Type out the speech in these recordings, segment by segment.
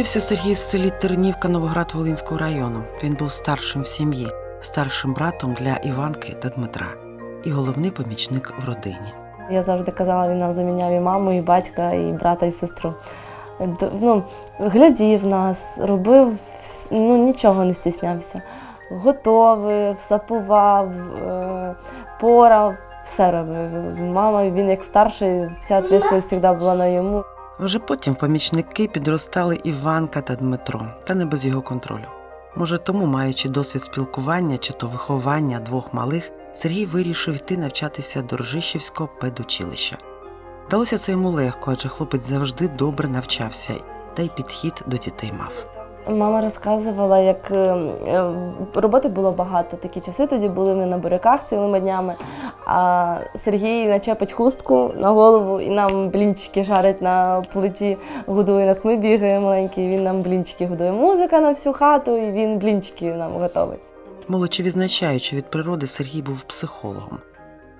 Народився Сергій в селі Тернівка Новоград-Волинського району. Він був старшим в сім'ї, старшим братом для Іванки та Дмитра і головний помічник в родині. Я завжди казала, він нам заміняв і маму, і батька, і брата, і сестру. Ну, глядів нас, робив, ну, нічого не стіснявся. Готовив, сапував, е, порав, все робив. Мама, він як старший, вся відповідальність завжди була на йому. Вже потім помічники підростали Іванка та Дмитро, та не без його контролю. Може, тому, маючи досвід спілкування чи то виховання двох малих, Сергій вирішив йти навчатися до Ржищівського педучилища. Далося це йому легко, адже хлопець завжди добре навчався, та й підхід до дітей мав. Мама розказувала, як е, е, роботи було багато. Такі часи тоді були ми на буряках цілими днями. А Сергій начепить хустку на голову і нам блінчики жарить на плиті, годує нас. Ми бігаємо маленькі, він нам блінчики годує. Музика на всю хату, і він блінчики нам готовить. Молодші відзначаючи від природи, Сергій був психологом.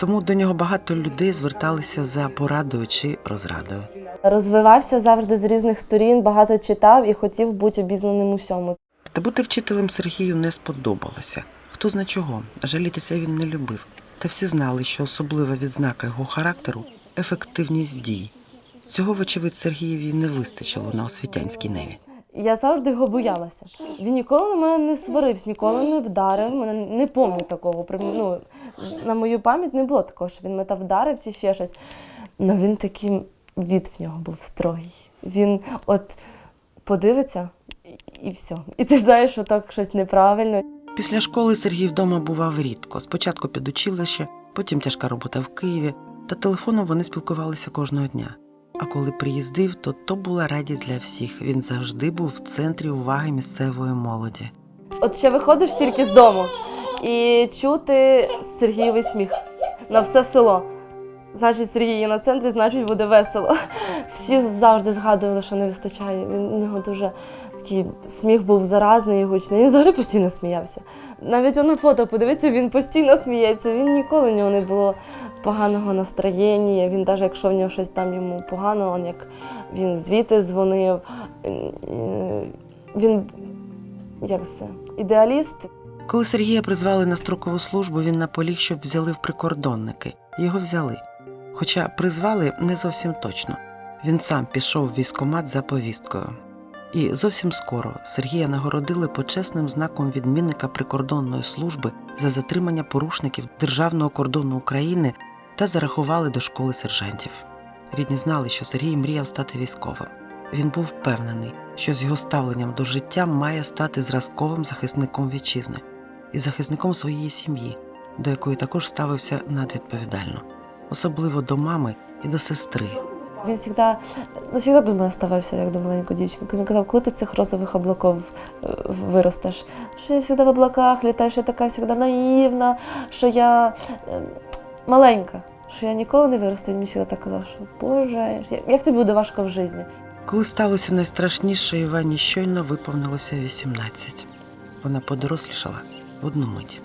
Тому до нього багато людей зверталися за порадою чи розрадою. Розвивався завжди з різних сторін, багато читав і хотів бути обізнаним усьому. Та бути вчителем Сергію не сподобалося. Хто зна чого, жалітися він не любив. Та всі знали, що особлива відзнака його характеру ефективність дій. Цього, вочевидь, Сергієві не вистачило на освітянській неві. Я завжди його боялася. Він ніколи на мене не сварився, ніколи не вдарив. Мене не пам'ятаю такого. Ну, на мою пам'ять не було такого, що він мене вдарив чи ще щось. Ну він такий від в нього був строгий. Він от подивиться і все. І ти знаєш, що так щось неправильно. Після школи Сергій вдома бував рідко. Спочатку під училище, потім тяжка робота в Києві, та телефоном вони спілкувалися кожного дня. А коли приїздив, то то була радість для всіх. Він завжди був в центрі уваги місцевої молоді. От ще виходиш тільки з дому і чути Сергієвий сміх на все село. Значить, Сергій є на центрі, значить буде весело. Всі завжди згадували, що не вистачає. Він нього дуже такий сміх був заразний і гучний. Він взагалі постійно сміявся. Навіть на фото подивитися, він постійно сміється. Він ніколи в нього не було поганого настроєння. Він навіть якщо в нього щось там йому погано, он як він звідти дзвонив. е, Він як це? Ідеаліст. Коли Сергія призвали на строкову службу, він наполіг, щоб взяли в прикордонники. Його взяли. Хоча призвали не зовсім точно. Він сам пішов в військкомат за повісткою. І зовсім скоро Сергія нагородили почесним знаком відмінника прикордонної служби за затримання порушників державного кордону України та зарахували до школи сержантів. Рідні знали, що Сергій мріяв стати військовим. Він був впевнений, що з його ставленням до життя має стати зразковим захисником вітчизни і захисником своєї сім'ї, до якої також ставився надвідповідально, особливо до мами і до сестри. Він завжди, ну, завжди до мене ставився, як до маленької дівчинки. Він казав, коли ти цих розових облаків е, виростеш. Що я завжди в облаках літаю, що я така завжди наївна, що я е, маленька, що я ніколи не виросту. Він мені завжди так казав, що Боже, як тобі буде важко в житті. Коли сталося найстрашніше, Івані щойно виповнилося 18. Вона подорослішала в одну мить.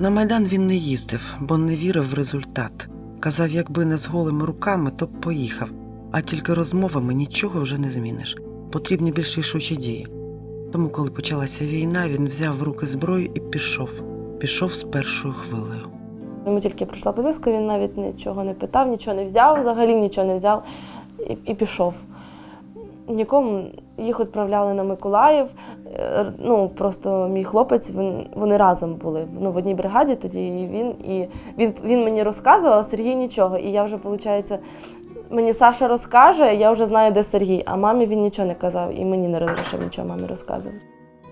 На майдан він не їздив, бо не вірив в результат. Казав, якби не з голими руками, то б поїхав, а тільки розмовами нічого вже не зміниш. Потрібні більш рішучі дії. Тому, коли почалася війна, він взяв в руки зброю і пішов. Пішов з першою хвилею. Йому тільки прийшла повістка, він навіть нічого не питав, нічого не взяв, взагалі нічого не взяв і, і пішов. Нікому їх відправляли на Миколаїв. Е, Ну просто мій хлопець, він, вони разом були ну, в одній бригаді тоді. І він, і він, він мені розказував, а Сергій нічого. І я вже, виходить, мені Саша розкаже, я вже знаю, де Сергій, а мамі він нічого не казав, і мені не розрішив нічого мамі розказувати.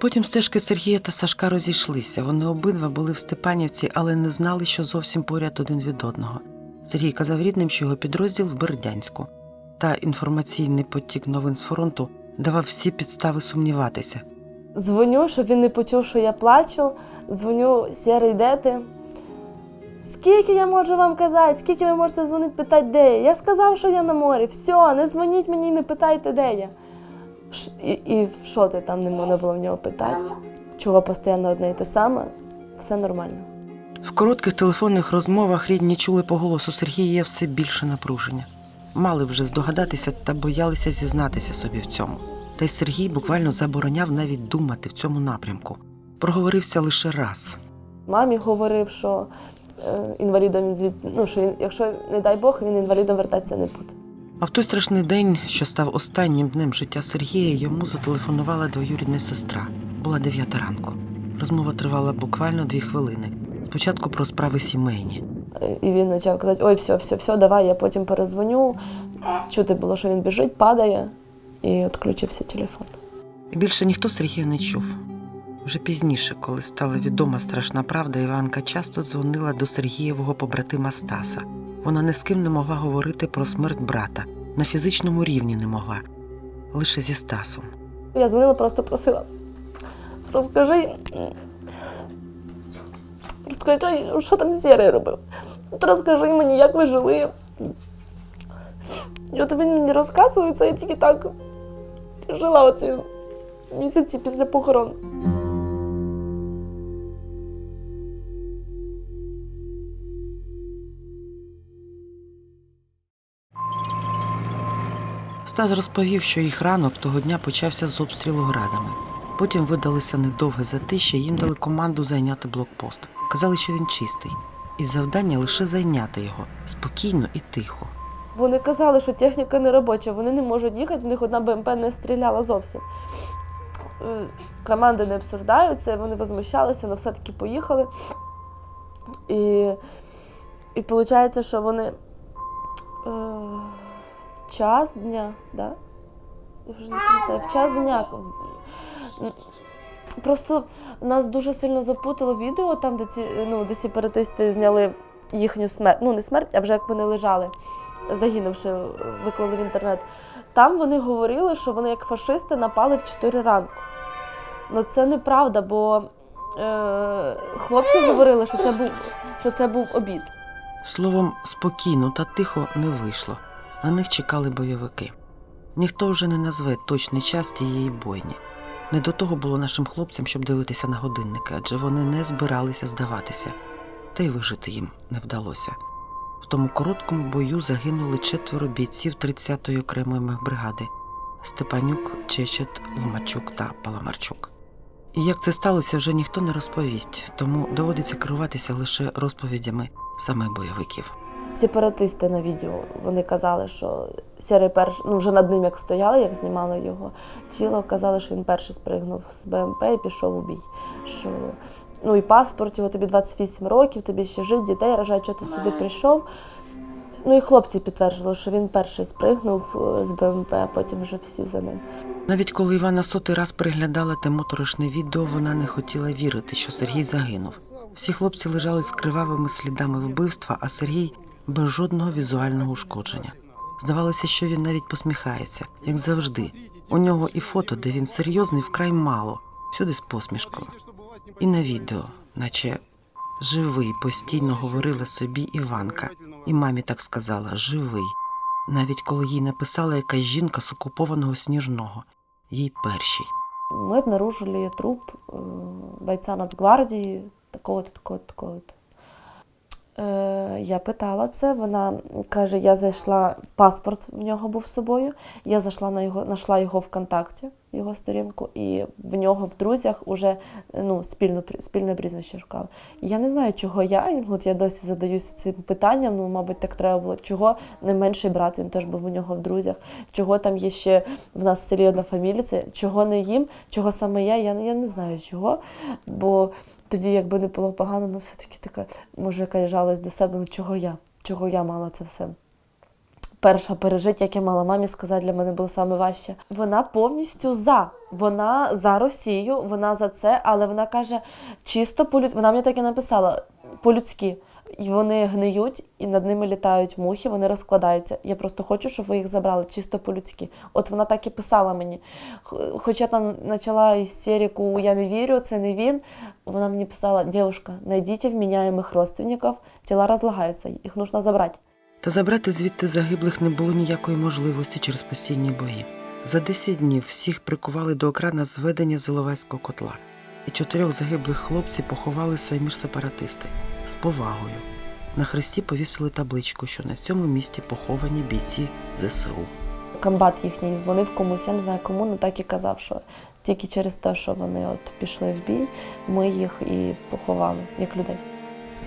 Потім стежки Сергія та Сашка розійшлися. Вони обидва були в Степанівці, але не знали, що зовсім поряд один від одного. Сергій казав рідним, що його підрозділ в Бердянську. Та інформаційний потік новин з фронту давав всі підстави сумніватися. Дзвоню, щоб він не почув, що я плачу. Дзвоню, Сєрий, де ти? Скільки я можу вам казати? Скільки ви можете дзвонити, питати, де я? Я сказав, що я на морі. Все, не дзвоніть мені, не питайте, де я. Ш- І, і що ти там не можна було в нього питати? чого постійно одне і те саме, все нормально. В коротких телефонних розмовах рідні чули по голосу Сергія все більше напруження. Мали вже здогадатися та боялися зізнатися собі в цьому. Та й Сергій буквально забороняв навіть думати в цьому напрямку. Проговорився лише раз. Мамі говорив, що е, інвалідом він звідти, ну що він, якщо не дай Бог, він інвалідом вертатися не буде. А в той страшний день, що став останнім днем життя Сергія, йому зателефонувала двоюрідна сестра. Була дев'ята ранку. Розмова тривала буквально дві хвилини. Спочатку про справи сімейні. І він почав казати: ой, все, все, все, давай, я потім перезвоню. Чути було, що він біжить, падає, і відключився телефон. Більше ніхто Сергія не чув. Вже пізніше, коли стала відома страшна правда, Іванка часто дзвонила до Сергієвого побратима Стаса. Вона ні з ким не могла говорити про смерть брата, на фізичному рівні не могла, лише зі Стасом. Я дзвонила, просто просила. Розкажи. Розкажи, що там Сірий робив. От розкажи мені, як ви жили. І от він мені розказує це, я тільки так жила оці місяці після похорон. Стас розповів, що їх ранок того дня почався з обстрілу градами. Потім видалося недовге затища, їм дали команду зайняти блокпост. Казали, що він чистий, і завдання лише зайняти його спокійно і тихо. Вони казали, що техніка не робоча, вони не можуть їхати, в них одна БМП не стріляла зовсім. Е, Команди не обсуждаються, вони возмущалися, але все-таки поїхали. І, і виходить, що вони е, в час дня, да? Я вже не пам'ятаю, в час дня. Просто нас дуже сильно запутало відео, там, де ці ну, де сепаратисти зняли їхню смерть. Ну, не смерть, а вже як вони лежали загинувши, виклали в інтернет. Там вони говорили, що вони як фашисти напали в 4 ранку. Ну це неправда, бо е, хлопці говорили, що це був, що це був обід. Словом, спокійно та тихо не вийшло. На них чекали бойовики. Ніхто вже не назве точний час тієї бойні. Не до того було нашим хлопцям, щоб дивитися на годинники, адже вони не збиралися здаватися, та й вижити їм не вдалося. В тому короткому бою загинули четверо бійців 30-ї окремої мехбригади Степанюк, Чечет, Ломачук та Паламарчук. І як це сталося, вже ніхто не розповість, тому доводиться керуватися лише розповідями самих бойовиків. Сепаратисти на відео вони казали, що Сірий перш, ну вже над ним як стояли, як знімали його тіло, казали, що він перший спригнув з БМП і пішов у бій. Що ну і паспорт його тобі 28 років, тобі ще жить, дітей рожать, що ти сюди прийшов. Ну і хлопці підтверджували, що він перший спригнув е, з БМП, а потім вже всі за ним. Навіть коли Івана сотий раз переглядала те моторошне відео, вона не хотіла вірити, що Сергій загинув. Всі хлопці лежали з кривавими слідами вбивства, а Сергій без жодного візуального ушкодження. Здавалося, що він навіть посміхається, як завжди. У нього і фото, де він серйозний, вкрай мало, всюди з посмішкою. І на відео, наче живий, постійно говорила собі Іванка, і мамі так сказала живий. Навіть коли їй написала якась жінка з окупованого сніжного, їй першій. Мы обнаружили труп э, бойца Нацгвардії, такого-то, такого-то, такого-то. Е, я питала це, вона каже, я зайшла, паспорт в нього був з собою, я зайшла на його, знайшла його ВКонтакті, його сторінку, і в нього в друзях уже ну, спільну, прі- спільне прізвище шукала. Я не знаю, чого я, от я досі задаюся цим питанням, ну, мабуть, так треба було, чого не менший брат, він теж був у нього в друзях, чого там є ще в нас в селі одна фамілія, чого не їм, чого саме я, я, я не знаю чого. Бо тоді, якби не було погано, ну все-таки така, може, якась жалость до себе, ну чого я? Чого я мала це все? Перша пережить, як я мала мамі сказати, для мене було саме важче. Вона повністю за. Вона за Росію, вона за це, але вона каже чисто по Вона мені так і написала по-людськи. І вони гниють, і над ними літають мухи, вони розкладаються. Я просто хочу, щоб ви їх забрали чисто по-людськи. От вона так і писала мені. Хоча там почала істерику Я не вірю, це не він. Вона мені писала: дівчинка, знайдіть вміняємих родственників, тіла розлагаються, їх потрібно забрати. Та забрати звідти загиблих не було ніякої можливості через постійні бої. За 10 днів всіх прикували до окрана зведення Зиловайського котла. І чотирьох загиблих хлопців поховали самі ж сепаратисти з повагою. На хресті повісили табличку, що на цьому місці поховані бійці ЗСУ. Комбат їхній дзвонив комусь, я не знаю кому, але так і казав, що тільки через те, що вони от пішли в бій, ми їх і поховали як людей.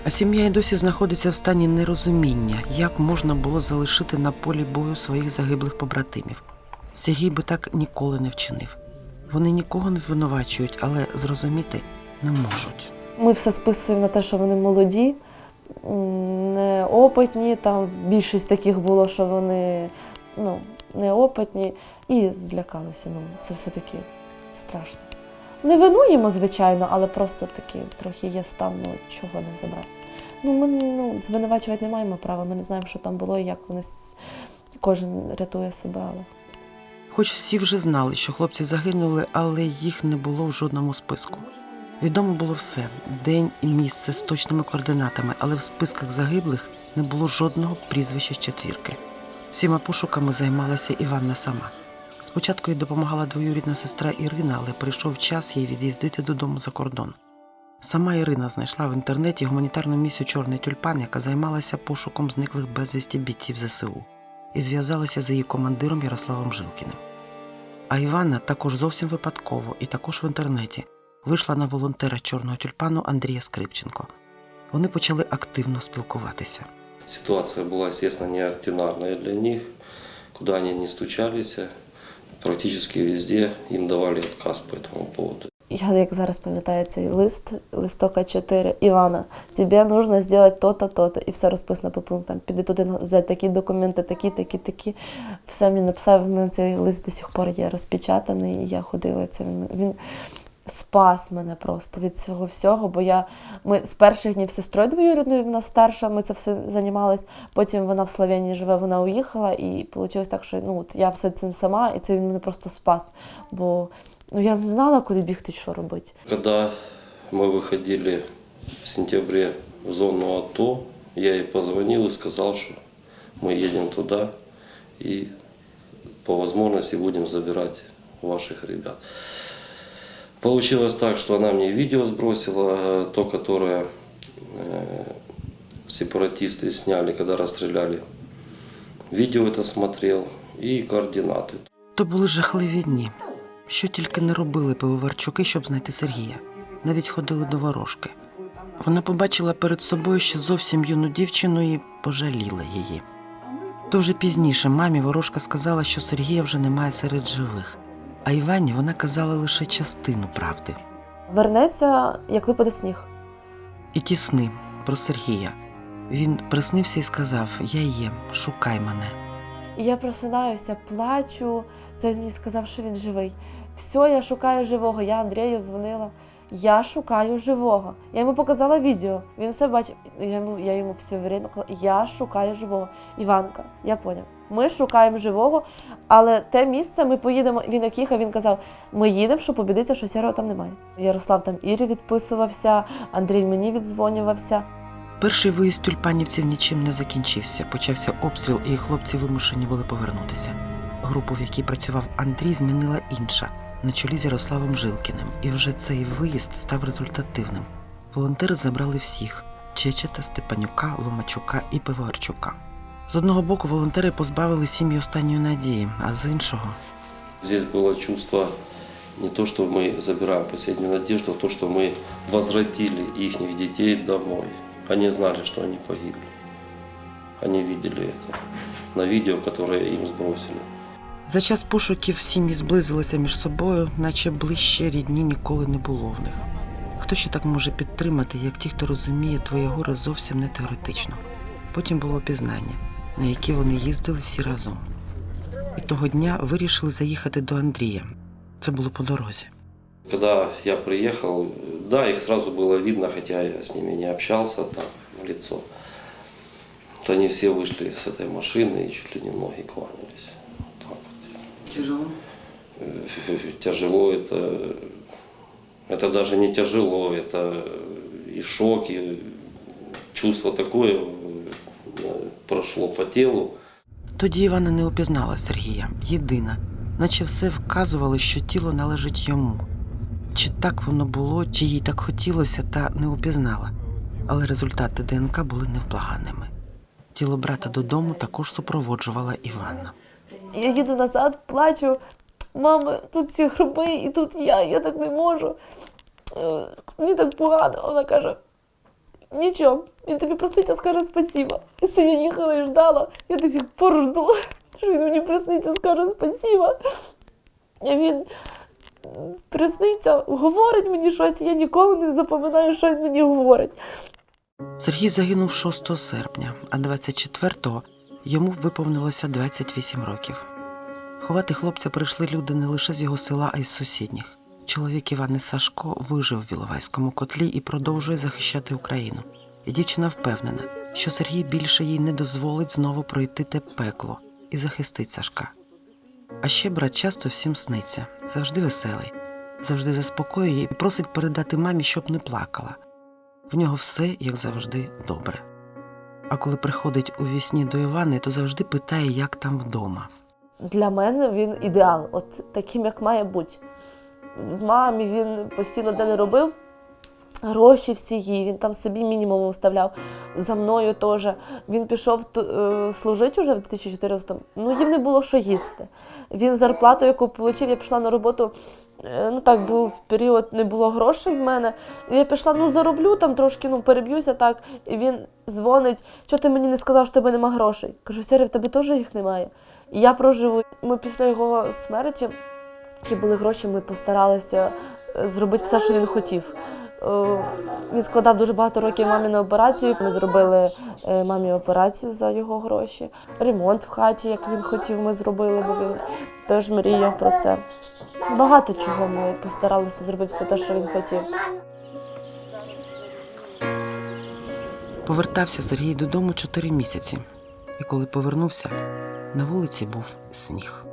А сім'я й досі знаходиться в стані нерозуміння, як можна було залишити на полі бою своїх загиблих побратимів. Сергій би так ніколи не вчинив. Вони нікого не звинувачують, але зрозуміти не можуть. Ми все списуємо на те, що вони молоді, неопитні. Там більшість таких було, що вони ну, неопитні і злякалися. Ну, це все-таки страшно. Не винуємо, звичайно, але просто такий трохи є стан, ну чого не забрати. Ну, ми ну, звинувачувати не маємо права, ми не знаємо, що там було і як вони кожен рятує себе. Але... Хоч всі вже знали, що хлопці загинули, але їх не було в жодному списку. Відомо було все день і місце з точними координатами, але в списках загиблих не було жодного прізвища з четвірки. Всіма пошуками займалася Іванна сама. Спочатку їй допомагала двоюрідна сестра Ірина, але прийшов час їй від'їздити додому за кордон. Сама Ірина знайшла в інтернеті гуманітарну місію Чорний тюльпан, яка займалася пошуком зниклих безвісті бійців ЗСУ, і зв'язалася з її командиром Ярославом Жилкіним. А Іванна також зовсім випадково і також в інтернеті вийшла на волонтера чорного тюльпану Андрія Скрипченко. Вони почали активно спілкуватися. Ситуация была, естественно, неординарная для них. Куда они не стучались, практически везде им давали отказ по этому поводу. Я як зараз пам'ятаю цей лист, листока 4, Івана, тебе нужно зробити то-то, то-то. І все розписано по пунктам. Піди туди взяти такі документи, такі, такі, такі. Все мені написав, в мене цей лист до сих пор є розпечатаний, і я ходила. Це він, спас мене просто від цього всього, бо я ми з перших днів з сестрою двоюрідною, вона старша, ми це все займалися. Потім вона в Словенії живе, вона уїхала, і вийшло так, що ну, от я все цим сама, і це він мене просто спас. Бо ну, я не знала, куди бігти, що робити. Когда мы выходили в сентябре в зону АТО, я ей позвонил и сказал, что мы едем туда и по возможности будем забирать ваших ребят. Получилось так, что она мне видео сбросила, э, то, которое э, сепаратисты сняли, когда расстреляли. Видео это смотрел и координаты. То були жахливі дні. Що тільки не робили пивоварчуки, щоб знайти Сергія. Навіть ходили до ворожки. Вона побачила перед собою ще зовсім юну дівчину і пожаліла її. То вже пізніше мамі ворожка сказала, що Сергія вже немає серед живих, а Івані вона казала лише частину правди. Вернеться, як випаде сніг. І ті сни про Сергія. Він приснився і сказав: Я є, шукай мене. І я просинаюся, плачу. Це він мені сказав, що він живий. Все, я шукаю живого. Я Андрію дзвонила. Я шукаю живого. Я йому показала відео. Він все бачив. Я йому, я йому все время казала, я шукаю живого. Іванка, я поняв. Ми шукаємо живого, але те місце ми поїдемо. Він як їхав, він казав: ми їдемо, щоб побідитися, що сірого там немає. Ярослав там Ірі відписувався, Андрій мені віддзвонювався. Перший виїзд тюльпанівців нічим не закінчився. Почався обстріл, і хлопці вимушені були повернутися. Групу, в якій працював Андрій, змінила інша на чолі з Ярославом Жилкіним. І вже цей виїзд став результативним. Волонтери забрали всіх: Чечета, Степанюка, Ломачука і Пивоварчука. З одного боку, волонтери позбавили сім'ї останньої надії, а з іншого Здесь было чувство не то, что мы забираем последнюю надежду, а то, что мы возвратили их детей домой. Они знали, что они погибли. Они видели это на видео, которое им сбросили. За час пошуків сім'ї зблизилися між собою, наче ближче рідні ніколи не було в них. Хто ще так може підтримати, як ті, хто розуміє твоє горе зовсім не теоретично. Потім було пізнання, на які вони їздили всі разом. І того дня вирішили заїхати до Андрія. Це було по дорозі. Когда я приехал, да, их сразу было видно, хотя я с ними не общался так в лицо. Вот они все вышли с этой машины и чуть ли не ноги кланялись. Так вот. Тяжело? Э, Тяжело это, это даже не тяжело, это и шок, и чувство такое э, прошло по телу. Тоді Івана не упізнала Сергія, єдина, наче все вказувало, що тіло належить йому. чи так воно було, чи їй так хотілося, та не упізнала. Але результати ДНК були невблаганними. Тіло брата додому також супроводжувала Іванна. Я їду назад, плачу. Мама, тут всі гроби, і тут я, я так не можу. Е, Мені так погано. Вона каже: нічого, він тобі проститься, скаже спасіба. І все, я їхала і ждала, я до сих пор жду, що він мені присниться, скаже спасіба. І він присниться, говорить мені щось, я ніколи не запам'ятаю, що він мені говорить. Сергій загинув 6 серпня, а 24-го йому виповнилося 28 років. Ховати хлопця прийшли люди не лише з його села, а й з сусідніх. Чоловік Івани Сашко вижив в Іловайському котлі і продовжує захищати Україну. І дівчина впевнена, що Сергій більше їй не дозволить знову пройти те пекло і захистить Сашка. А ще брат часто всім сниться, завжди веселий, завжди заспокоює і просить передати мамі, щоб не плакала. В нього все, як завжди, добре. А коли приходить у вісні до Івани, то завжди питає, як там вдома. Для мене він ідеал, от таким, як має бути. Мамі він постійно де не робив. Гроші всі їй, він там собі мінімум вставляв. За мною теж. Він пішов е, служити вже в 2014-му. Ну, їм не було що їсти. Він зарплату, яку отримав, я пішла на роботу. Е, Ну так, був період, не було грошей в мене. І я пішла, ну зароблю там трошки, ну переб'юся так. І він дзвонить, що ти мені не сказав, що в тебе нема грошей. Кажу, Сері, в тебе теж їх немає. І я проживу. Ми після його смерті, які були гроші, ми постаралися е, зробити все, що він хотів. Е, Він складав дуже багато років мамі на операцію. Ми зробили е, мамі операцію за його гроші. Ремонт в хаті, як він хотів, ми зробили, бо він теж мріяв про це. Багато чого ми постаралися зробити все те, що він хотів. Повертався Сергій додому чотири місяці, і коли повернувся, на вулиці був сніг.